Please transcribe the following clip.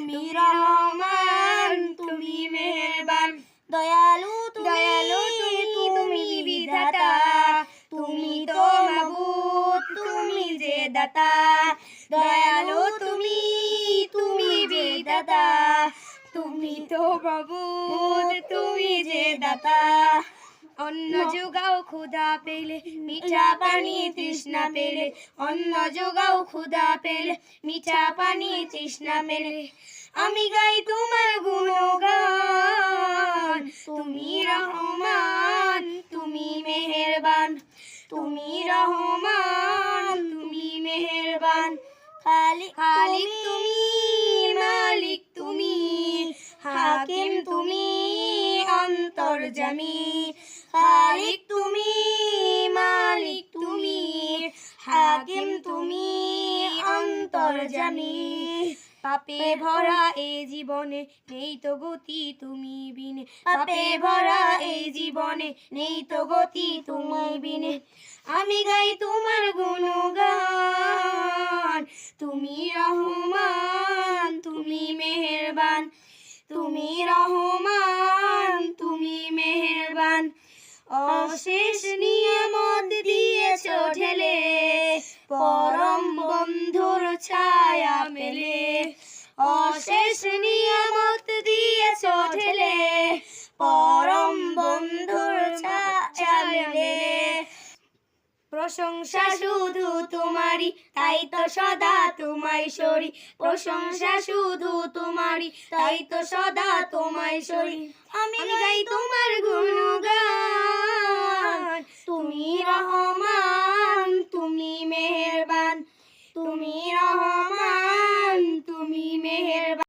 তুমি রহমান তুমি মেহেরবান। দয়ালু দয়ালু তুমি বিধাতা। তুমি তো মাবুদ তুমি যে দাতা। দয়ালু তুমি তুমি বিধাতা। তুমি তো মাবুদ তুমি যে দাতা। অন্ন যোগাও ক্ষুধা পেলে মিঠা পানি তৃষ্ণা পেলে। অন্ন যোগাও ক্ষুধা পেলে মিঠা পানি তৃষ্ণা পেলে। আমি গাই তোমার গুণগান। তুমি রহমান তুমি মেহেরবান। তুমি রহমান তুমি মেহেরবান। খালিক খালিক তুমি মালিক তুমি। হাকিম তুমি অন্তর্জামী। অন্তর্জামী পাপে ভরা এই জীবনে নেই তো গতি তুমি বিনে। পাপে ভরা এই জীবনে নেই তো গতি তুমি বিনে। আমি গাই তোমার গুণগান তুমি রহমান তুমি মেহেরবান তুমি রহমান তুমি মেহেরবান। অশেষ নিয়ামত দিয়েছ ঢেলে, পরম বন্ধুর ছায়া মেলে অশেষ নিয়ামত দিয়েছ ঢেলে, পরম বন্ধুর ছায়া মেলে। প্রশংসা শুধু তোমারই, তাই তো সদা তোমায় সরি। প্রশংসা শুধু তোমারই, তাই তো সদা তোমায় সরি। আমি গাই